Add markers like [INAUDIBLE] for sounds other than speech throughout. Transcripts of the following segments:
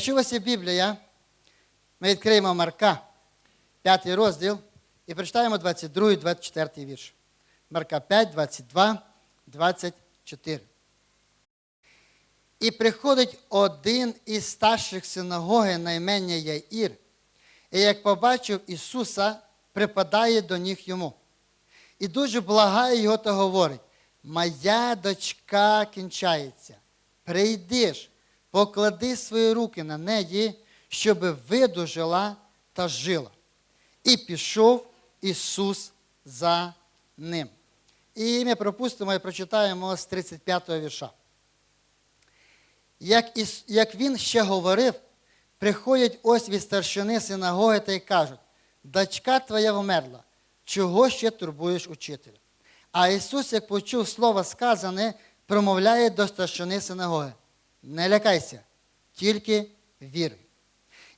Якщо у вас є Біблія, ми відкриємо Марка, 5 розділ, і прочитаємо 22 24 вірш. Марка 5, 22, 24. І приходить один із старших синагоги на імення Яїр, і як побачив Ісуса, припадає до ніг йому. І дуже благає його та говорить: Моя дочка кінчається. Прийди ж, поклади свої руки на неї, щоб видужила та жила. І пішов Ісус за ним. І ми пропустимо і прочитаємо з 35-го вірша. Як, Іс- як він ще говорив, приходять ось від старшини синагоги та й кажуть: дочка твоя вмерла, чого ще турбуєш учителя? А Ісус, як почув слово сказане, промовляє до старшини синагоги: Не лякайся, тільки віри.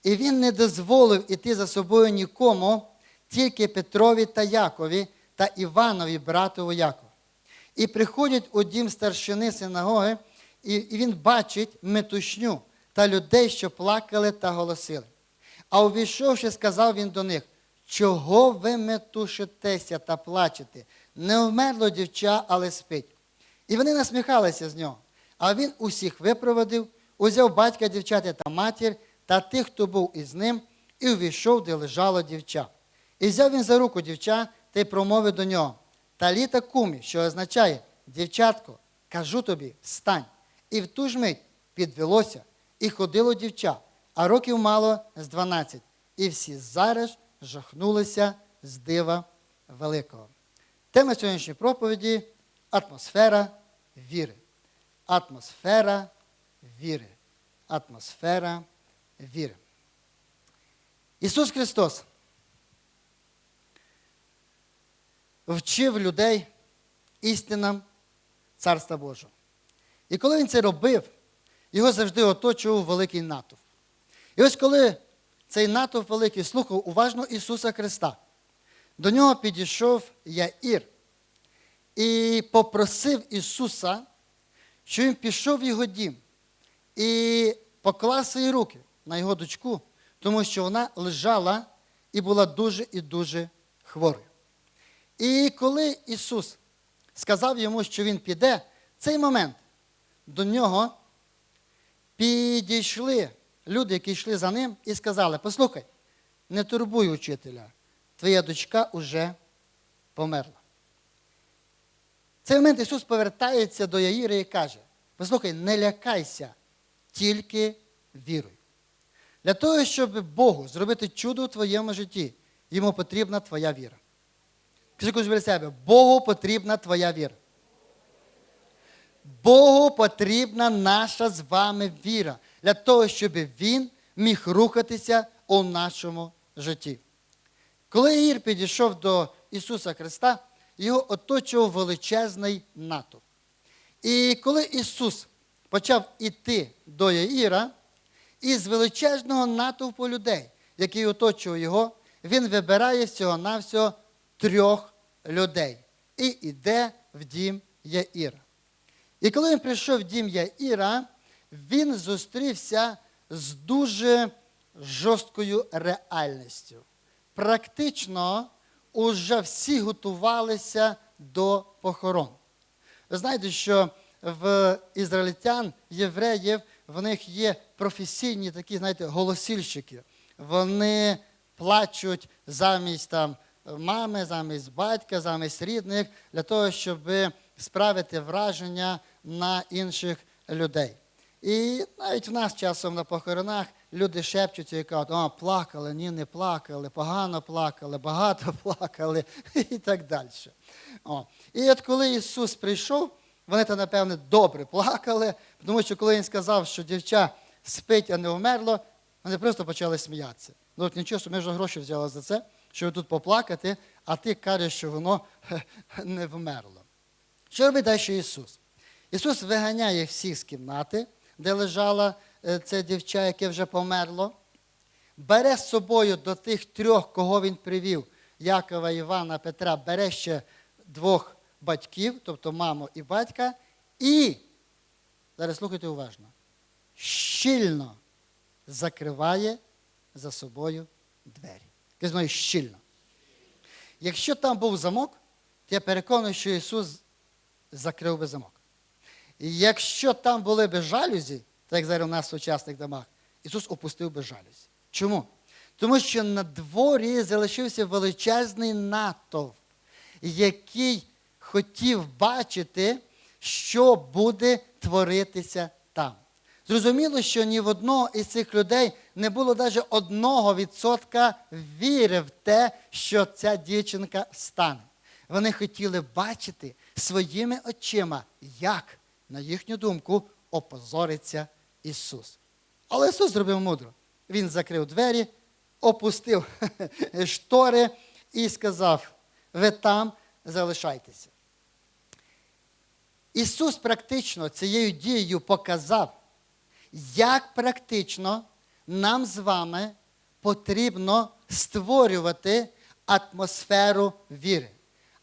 І він не дозволив іти за собою нікому, тільки Петрові та Якові та Іванові, братову Якову. І приходять у дім старшини синагоги, і він бачить метушню та людей, що плакали та голосили. А увійшовши, сказав він до них: Чого ви метушитеся та плачете? Не вмерло дівча, але спить. І вони насміхалися з нього. А він усіх випроводив, узяв батька дівчати та матір та тих, хто був із ним, і увійшов, де лежало дівча. І взяв він за руку дівча та й промовив до нього. Таліта кумі, що означає, дівчатко, кажу тобі, встань. І в ту ж мить підвелося і ходило дівча, а років мало з дванадцять. І всі зараз жахнулися з дива великого. Тема сьогоднішньої проповіді атмосфера віри. Атмосфера віри. Атмосфера віри. Ісус Христос вчив людей істинам Царства Божого. І коли він це робив, його завжди оточував великий натовп. І ось коли цей натовп великий слухав уважно Ісуса Христа, до нього підійшов Яїр і попросив Ісуса, що він пішов в його дім і поклав свої руки на його дочку, тому що вона лежала і була дуже і дуже хворою. І коли Ісус сказав йому, що Він піде, в цей момент до нього підійшли люди, які йшли за ним, і сказали: Послухай, не турбуй учителя, твоя дочка уже померла. Цей момент Ісус повертається до Яїра і каже: Послухай, не лякайся, тільки віруй. Для того, щоб Богу зробити чудо у твоєму житті, йому потрібна твоя віра. Кажи біля себе, Богу потрібна твоя віра. Богу потрібна наша з вами віра для того, щоб Він міг рухатися у нашому житті. Коли Ір підійшов до Ісуса Христа, його оточував величезний натовп. І коли Ісус почав іти до Яїра, із величезного натовпу людей, який оточував його, він вибирає всього-навсього трьох людей і йде в дім Яїра. І коли він прийшов в дім Яїра, він зустрівся з дуже жорсткою реальністю. Практично уже всі готувалися до похорон. Ви знаєте, що в ізраїльтян, євреїв, в них є професійні такі, знаєте, голосільщики. Вони плачуть замість там, мами, замість батька, замість рідних, для того, щоб справити враження на інших людей. І навіть в нас часом на похоронах люди шепчуться і кажуть, о, плакали, ні, не плакали, погано плакали, багато [LAUGHS] плакали і так далі. О. І от коли Ісус прийшов, вони то, напевне, добре плакали, тому що коли Він сказав, що дівча спить, а не вмерло, вони просто почали сміятися. Ну от нічого, що ми вже гроші взяли за це, щоб тут поплакати, а ти кажеш, що воно [LAUGHS] не вмерло. Що робить далі Ісус? Ісус виганяє всіх з кімнати, де лежала це дівча, яке вже померло, бере з собою до тих трьох, кого він привів, Якова, Івана, Петра, бере ще двох батьків, тобто маму і батька, і, зараз слухайте уважно, щільно закриває за собою двері. Я знаю, щільно. Якщо там був замок, то я переконаний, що Ісус закрив би замок. І якщо там були б жалюзі, так як зараз у нас в сучасних домах, Ісус опустив би жалюзі. Чому? Тому що на дворі залишився величезний натовп, який хотів бачити, що буде творитися там. Зрозуміло, що ні в одного із цих людей не було навіть одного відсотка віри в те, що ця дівчинка стане. Вони хотіли бачити своїми очима, як, на їхню думку, опозориться Ісус. Але Ісус зробив мудро. Він закрив двері, опустив [LAUGHS] штори і сказав: ви там залишайтеся. Ісус практично цією дією показав, як практично нам з вами потрібно створювати атмосферу віри.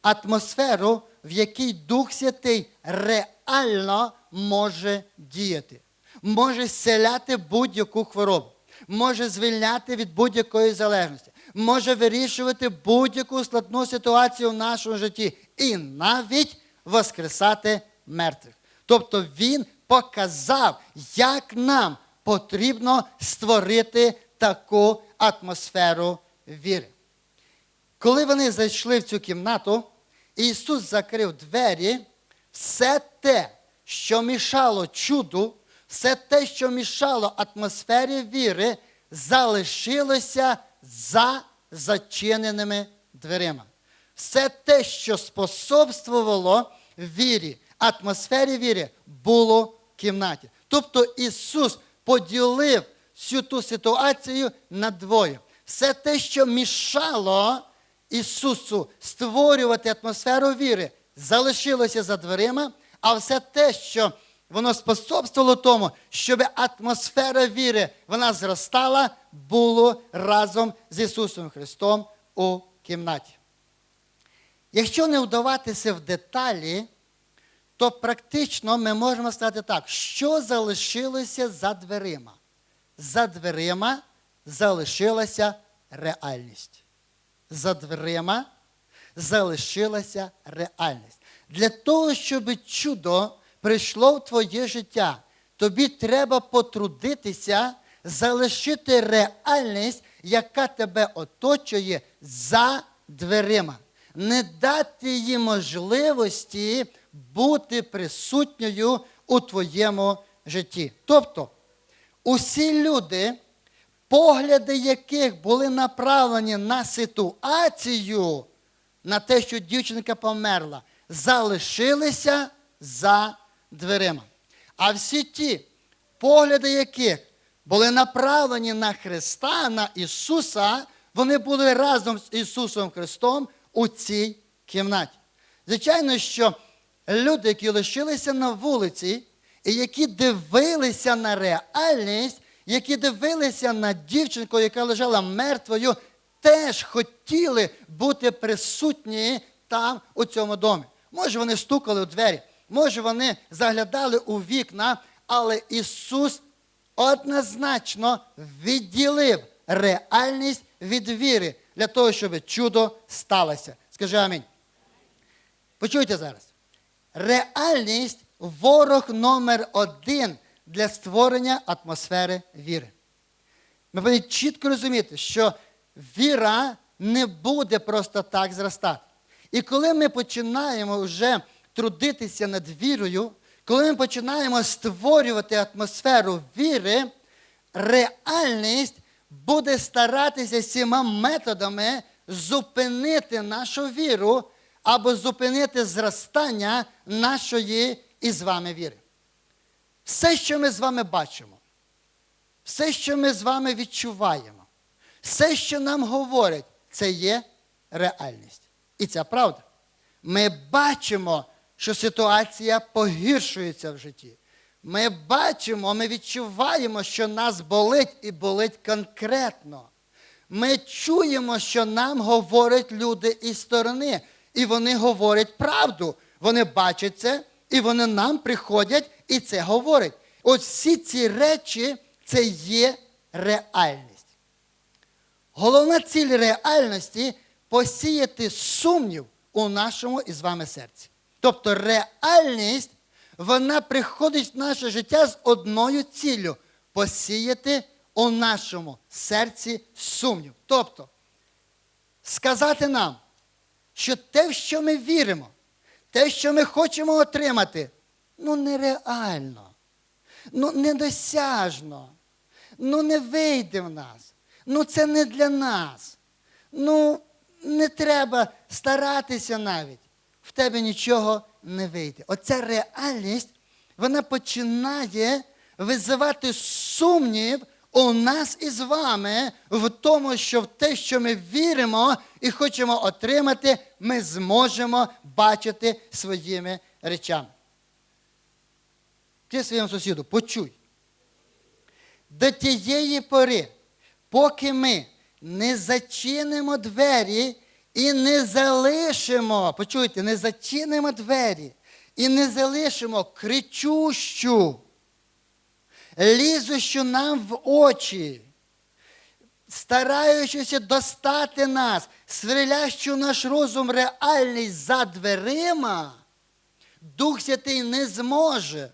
Атмосферу, в якій Дух Святий реально може діяти, може зціляти будь-яку хворобу, може звільняти від будь-якої залежності, може вирішувати будь-яку складну ситуацію в нашому житті і навіть воскресати мертвих. Тобто Він показав, як нам потрібно створити таку атмосферу віри. Коли вони зайшли в цю кімнату, Ісус закрив двері, все те, що мішало чуду, все те, що мішало атмосфері віри, залишилося за зачиненими дверима. Все те, що способствувало вірі, атмосфері віри, було в кімнаті. Тобто Ісус поділив всю ту ситуацію надвоє. Все те, що мішало Ісусу створювати атмосферу віри, залишилося за дверима, а все те, що воно способствувало тому, щоб атмосфера віри вона зростала, було разом з Ісусом Христом у кімнаті. Якщо не вдаватися в деталі, то практично ми можемо сказати так, що залишилося за дверима. За дверима залишилася реальність. За дверима залишилася реальність. Для того, щоб чудо прийшло в твоє життя, тобі треба потрудитися залишити реальність, яка тебе оточує за дверима. Не дати їй можливості бути присутньою у твоєму житті. Тобто, усі люди, погляди яких були направлені на ситуацію, на те, що дівчинка померла, залишилися за дверима. А всі ті, погляди яких були направлені на Христа, на Ісуса, вони були разом з Ісусом Христом у цій кімнаті. Звичайно, що люди, які лишилися на вулиці, і які дивилися на реальність, які дивилися на дівчинку, яка лежала мертвою, теж хотіли бути присутні там, у цьому домі. Може, вони стукали у двері, може, вони заглядали у вікна, але Ісус однозначно відділив реальність від віри для того, щоб чудо сталося. Скажи амінь. Почуйте зараз. Реальність ворог номер один для створення атмосфери віри. Ми повинні чітко розуміти, що віра не буде просто так зростати. І коли ми починаємо вже трудитися над вірою, коли ми починаємо створювати атмосферу віри, реальність буде старатися всіма методами зупинити нашу віру або зупинити зростання нашої і з вами віри. Все, що ми з вами бачимо, все, що ми з вами відчуваємо, все, що нам говорять, це є реальність. І це правда. Ми бачимо, що ситуація погіршується в житті. Ми бачимо, ми відчуваємо, що нас болить і болить конкретно. Ми чуємо, що нам говорять люди із сторони, і вони говорять правду. Вони бачать це, і вони нам приходять і це говорять. Ось всі ці речі це є реальність. Головна ціль реальності посіяти сумнів у нашому і з вами серці. Тобто реальність, вона приходить в наше життя з одною ціллю посіяти у нашому серці сумнів. Тобто, сказати нам, що те, в що ми віримо, те, що ми хочемо отримати, ну нереально, ну недосяжно, ну не вийде в нас, ну це не для нас. Ну, не треба старатися навіть. В тебе нічого не вийде. Оця реальність, вона починає визивати сумнів у нас із вами в тому, що в те, що ми віримо і хочемо отримати, ми зможемо бачити своїми речами. Ти своєму сусіду, почуй. До тієї пори, поки ми не зачинимо двері і не залишимо, почуйте, не зачинимо двері і не залишимо кричущу, лізущу нам в очі, стараючися достати нас, свирящу наш розум реальність за дверима, Дух Святий не зможе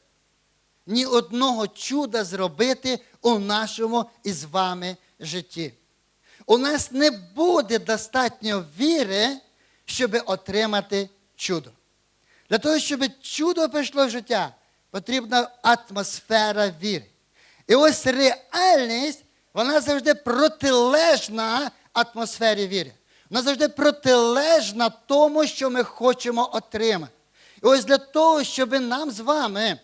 ні одного чуда зробити у нашому із вами житті. У нас не буде достатньо віри, щоб отримати чудо. Для того, щоб чудо прийшло в життя, потрібна атмосфера віри. І ось реальність, вона завжди протилежна атмосфері віри. Вона завжди протилежна тому, що ми хочемо отримати. І ось для того, щоб нам з вами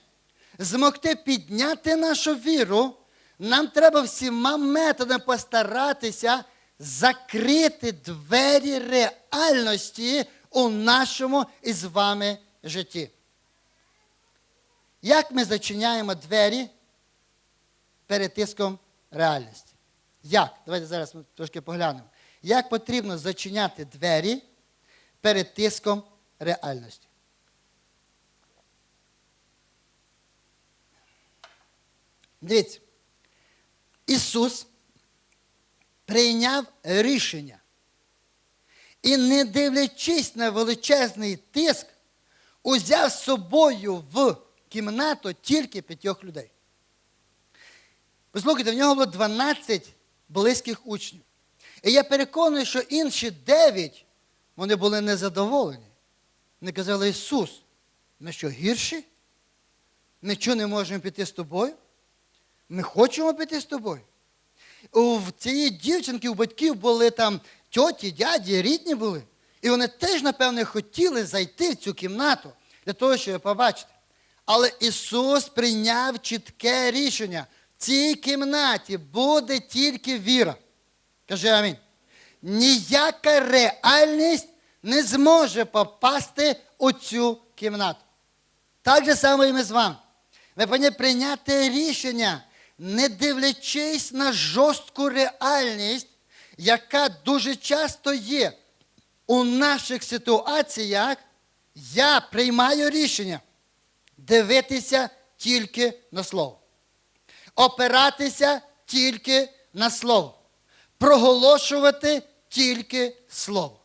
змогти підняти нашу віру, нам треба всіма методами постаратися закрити двері реальності у нашому із вами житті. Як ми зачиняємо двері перед тиском реальності? Як? Давайте зараз ми трошки поглянемо. Як потрібно зачиняти двері перед тиском реальності? Дивіться, Ісус прийняв рішення. І не дивлячись на величезний тиск, узяв з собою в кімнату тільки п'ятьох людей. Послухайте, в нього було 12 близьких учнів. І я переконаний, що інші 9 вони були незадоволені. Вони казали, Ісус, ми що гірші? Ми що не можемо піти з тобою? Ми хочемо піти з тобою. У цієї дівчинки, у батьків були там тьоті, дяді, рідні були. І вони теж, напевне, хотіли зайти в цю кімнату для того, щоб побачити. Але Ісус прийняв чітке рішення. В цій кімнаті буде тільки віра. Кажи амінь. Ніяка реальність не зможе попасти у цю кімнату. Так же само і ми з вами. Ми повинні прийняти рішення, не дивлячись на жорстку реальність, яка дуже часто є у наших ситуаціях, я приймаю рішення дивитися тільки на слово, опиратися тільки на слово, проголошувати тільки слово.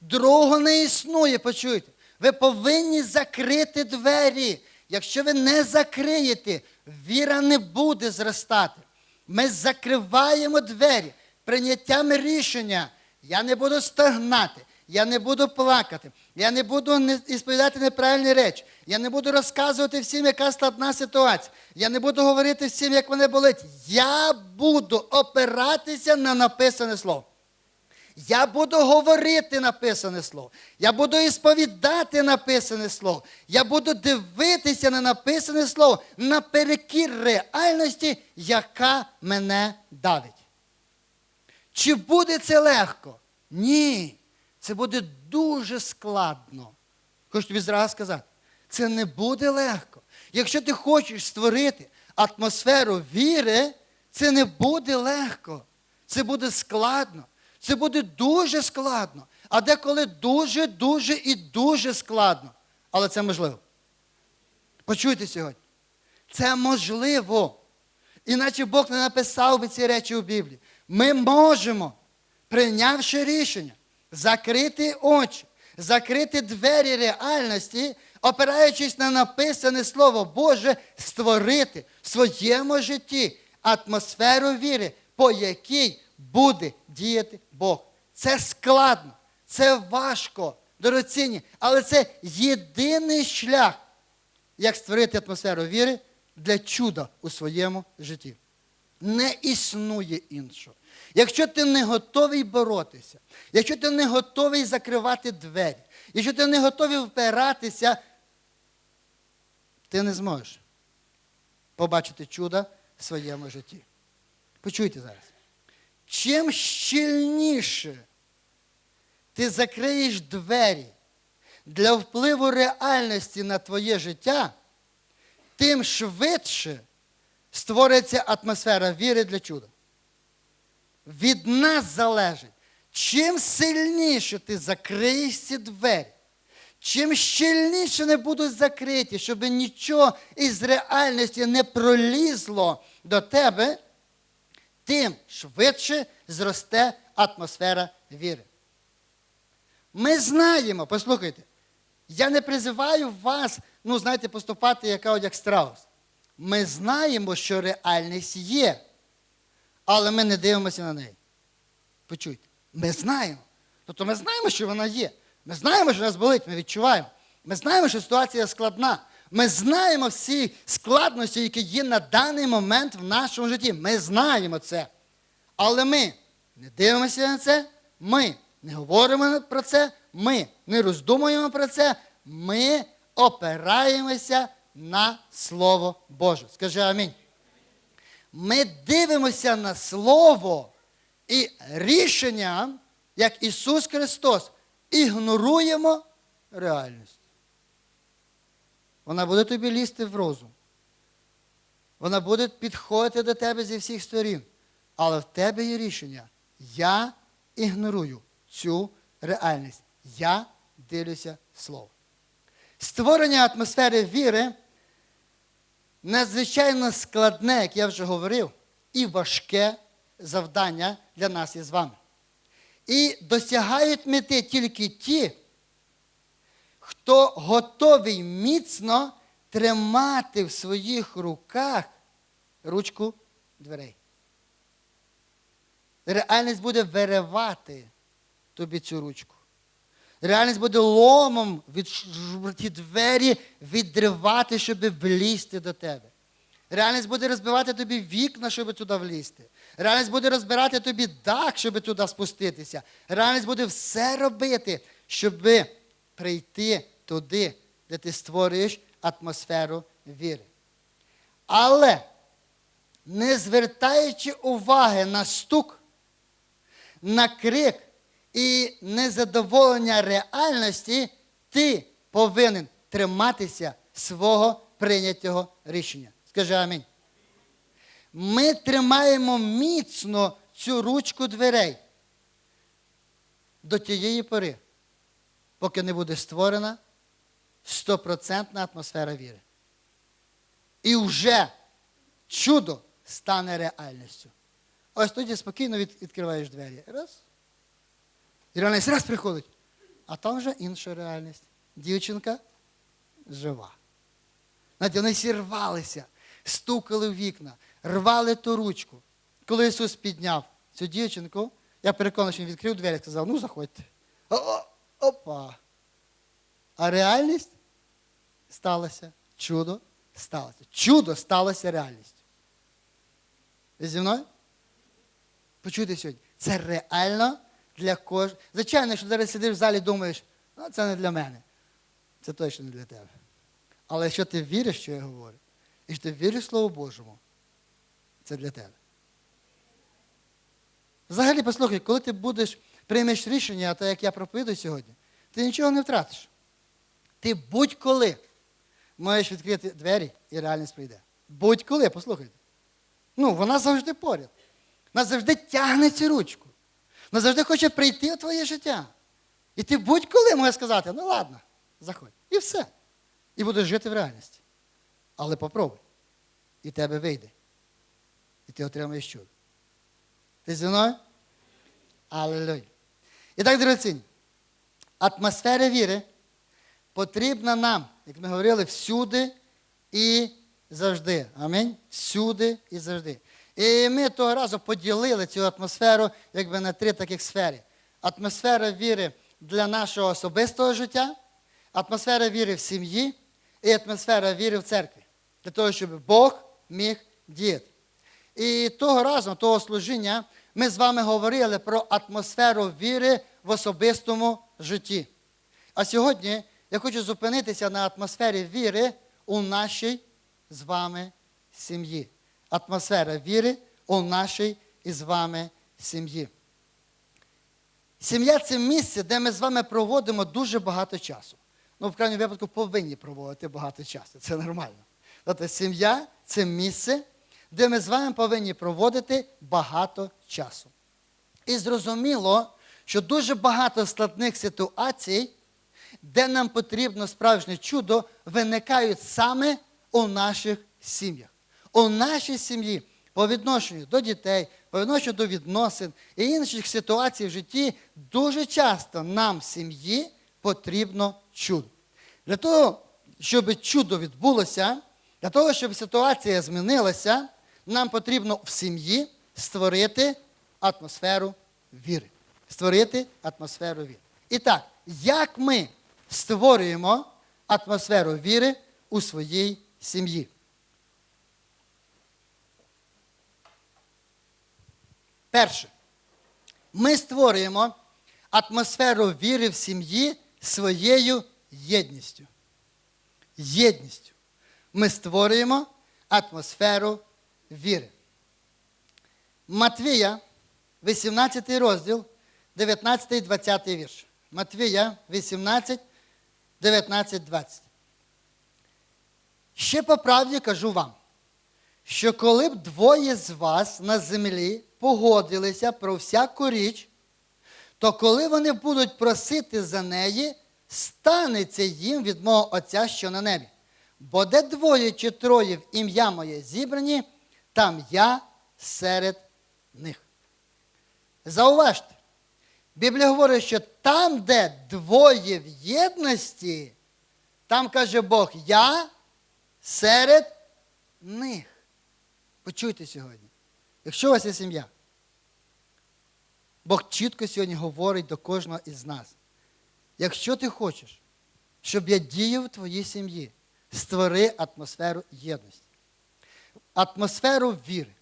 Другого не існує, почуйте. Ви повинні закрити двері. Якщо ви не закриєте, віра не буде зростати. Ми закриваємо двері прийняттям рішення. Я не буду стагнати, я не буду плакати, я не буду ісповідати неправильні речі, я не буду розказувати всім, яка складна ситуація. Я не буду говорити всім, як мене болить. Я буду опиратися на написане слово. Я буду говорити написане слово. Я буду ісповідати написане слово. Я буду дивитися на написане слово наперекір реальності, яка мене давить. Чи буде це легко? Ні. Це буде дуже складно. Хочу тобі зразу сказати, це не буде легко. Якщо ти хочеш створити атмосферу віри, це не буде легко. Це буде складно. Це буде дуже складно. А деколи дуже, дуже і дуже складно. Але це можливо. Почуйте сьогодні. Це можливо. Іначе Бог не написав би ці речі у Біблії. Ми можемо, прийнявши рішення, закрити очі, закрити двері реальності, опираючись на написане Слово Боже, створити в своєму житті атмосферу віри, по якій буде діяти Бог. Це складно, це важко, дорогоцінні, але це єдиний шлях, як створити атмосферу віри для чуда у своєму житті. Не існує іншого. Якщо ти не готовий боротися, якщо ти не готовий закривати двері, якщо ти не готовий впиратися, ти не зможеш побачити чудо в своєму житті. Почуйте зараз. Чим щільніше ти закриєш двері для впливу реальності на твоє життя, тим швидше створиться атмосфера віри для чуда. Від нас залежить, чим сильніше ти закриєш ці двері, чим щільніше не будуть закриті, щоб нічого із реальності не пролізло до тебе, тим швидше зросте атмосфера віри. Ми знаємо, послухайте, я не призиваю вас, ну, знаєте, поступати яка як страус. Ми знаємо, що реальність є, але ми не дивимося на неї. Почуйте, ми знаємо. Тобто ми знаємо, що вона є. Ми знаємо, що нас болить, ми відчуваємо. Ми знаємо, що ситуація складна. Ми знаємо всі складності, які є на даний момент в нашому житті. Ми знаємо це. Але ми не дивимося на це, ми не говоримо про це, ми не роздумуємо про це, ми опираємося на Слово Боже. Скажи амінь. Ми дивимося на Слово і рішення, як Ісус Христос, ігноруємо реальність. Вона буде тобі лізти в розум. Вона буде підходити до тебе зі всіх сторін. Але в тебе є рішення. Я ігнорую цю реальність. Я дивлюся Слово. Створення атмосфери віри надзвичайно складне, як я вже говорив, і важке завдання для нас із вами. І досягають мети тільки ті, хто готовий міцно тримати в своїх руках ручку дверей. Реальність буде виривати тобі цю ручку. Реальність буде ломом від ті двері відривати, щоб влізти до тебе. Реальність буде розбивати тобі вікна, щоб туди влізти. Реальність буде розбирати тобі дах, щоб туди спуститися. Реальність буде все робити, щоб прийти туди, де ти створюєш атмосферу віри. Але не звертаючи уваги на стук, на крик і незадоволення реальності, ти повинен триматися свого прийнятого рішення. Скажи амінь. Ми тримаємо міцно цю ручку дверей до тієї пори, поки не буде створена стопроцентна атмосфера віри. І вже чудо стане реальністю. Ось тоді спокійно відкриваєш двері. Раз. І реальність раз приходить. А там вже інша реальність. Дівчинка жива. Знаєте, вони всі рвалися, стукали в вікна, рвали ту ручку. Коли Ісус підняв цю дівчинку, я переконаний, що він відкрив двері і сказав, ну заходьте. О, опа. А реальність сталася. Чудо сталося. Чудо сталося реальністю. Ви зі мною? Почуйте сьогодні. Це реально для кожного. Звичайно, що зараз сидиш в залі і думаєш, а це не для мене. Це точно не для тебе. Але якщо ти віриш, що я говорю, і що ти віриш Слову Божому, це для тебе. Взагалі, послухай, коли ти будеш, приймеш рішення, а так як я проповідую сьогодні, ти нічого не втратиш. Ти будь-коли можеш відкрити двері і реальність прийде. Будь-коли, послухайте. Ну, вона завжди поряд. Вона завжди тягне цю ручку. Вона завжди хоче прийти у твоє життя. І ти будь-коли можеш сказати, ну ладно, заходь. І все. І будеш жити в реальності. Але попробуй. І тебе вийде. І ти отримаєш чудо. Ти зі мною? Аллилуйя. І так, атмосфера віри потрібна нам, як ми говорили, всюди і завжди. Амінь. Всюди і завжди. І ми того разу поділили цю атмосферу якби на три таких сфери. Атмосфера віри для нашого особистого життя, атмосфера віри в сім'ї і атмосфера віри в церкві. Для того, щоб Бог міг діяти. І того разу, того служіння, ми з вами говорили про атмосферу віри в особистому житті. А сьогодні я хочу зупинитися на атмосфері віри у нашій з вами сім'ї. Атмосфера віри у нашій із вами сім'ї. Сім'я це місце, де ми з вами проводимо дуже багато часу. Ну, в крайньому випадку, повинні проводити багато часу. Це нормально. Тобто сім'я це місце, де ми з вами повинні проводити багато часу. І зрозуміло, що дуже багато складних ситуацій, де нам потрібно справжнє чудо, виникають саме у наших сім'ях. У нашій сім'ї по відношенню до дітей, по відношенню до відносин і інших ситуацій в житті дуже часто нам сім'ї потрібно чудо. Для того, щоб чудо відбулося, для того, щоб ситуація змінилася, нам потрібно в сім'ї створити атмосферу віри. Створити атмосферу віри. І так, як ми створюємо атмосферу віри у своїй сім'ї? Перше, ми створюємо атмосферу віри в сім'ї своєю єдністю. Єдністю. Ми створюємо атмосферу віри. Матвія, 18 розділ, 19-20 вірш. Матвія 18, 19, 20. Ще по правді кажу вам, що коли б двоє з вас на землі погодилися про всяку річ, то коли вони будуть просити за неї, станеться їм від мого Отця, що на небі. Бо де двоє чи троє в ім'я моє зібрані, там я серед них. Зауважте, Біблія говорить, що там, де двоє в єдності, там каже Бог, я серед них. Почуйте сьогодні. Якщо у вас є сім'я, Бог чітко сьогодні говорить до кожного із нас. Якщо ти хочеш, щоб я діяв в твоїй сім'ї, створи атмосферу єдності, атмосферу віри.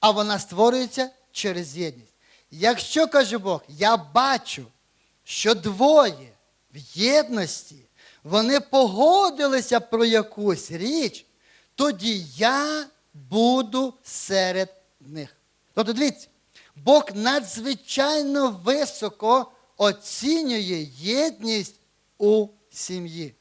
А вона створюється через єдність. Якщо каже Бог, я бачу, що двоє в єдності, вони погодилися про якусь річ, тоді я буду серед них. Тобто, дивіться, Бог надзвичайно високо оцінює єдність у сім'ї.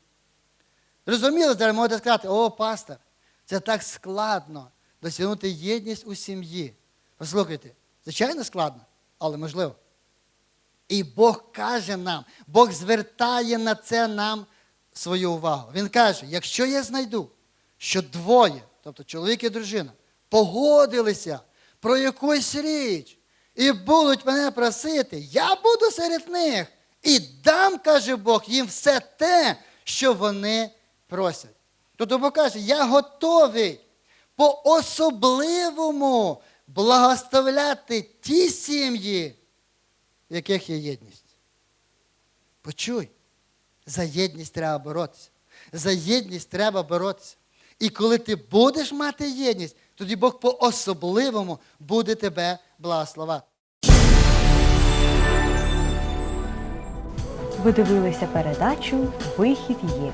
Розуміло, зараз можете сказати, о, пастор, це так складно досягнути єдність у сім'ї. Послухайте, звичайно складно, але можливо. І Бог каже нам, Бог звертає на це нам свою увагу. Він каже: якщо я знайду, що двоє, тобто чоловік і дружина, погодилися про якусь річ і будуть мене просити, я буду серед них і дам, каже Бог, їм все те, що вони просять. Тобто Бог каже, я готовий по особливому благословляти ті сім'ї, в яких є єдність. Почуй, за єдність треба боротися. За єдність треба боротися. І коли ти будеш мати єдність, тоді Бог по-особливому буде тебе благословати. Ви дивилися передачу Вихід є.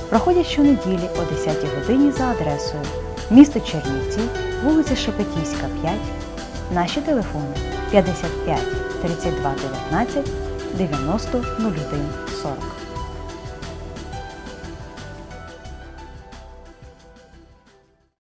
проходять щонеділі о 10 годині за адресою місто Чернівці, вулиця Шепетівська, 5. Наші телефони 55 32 19 90 01 40.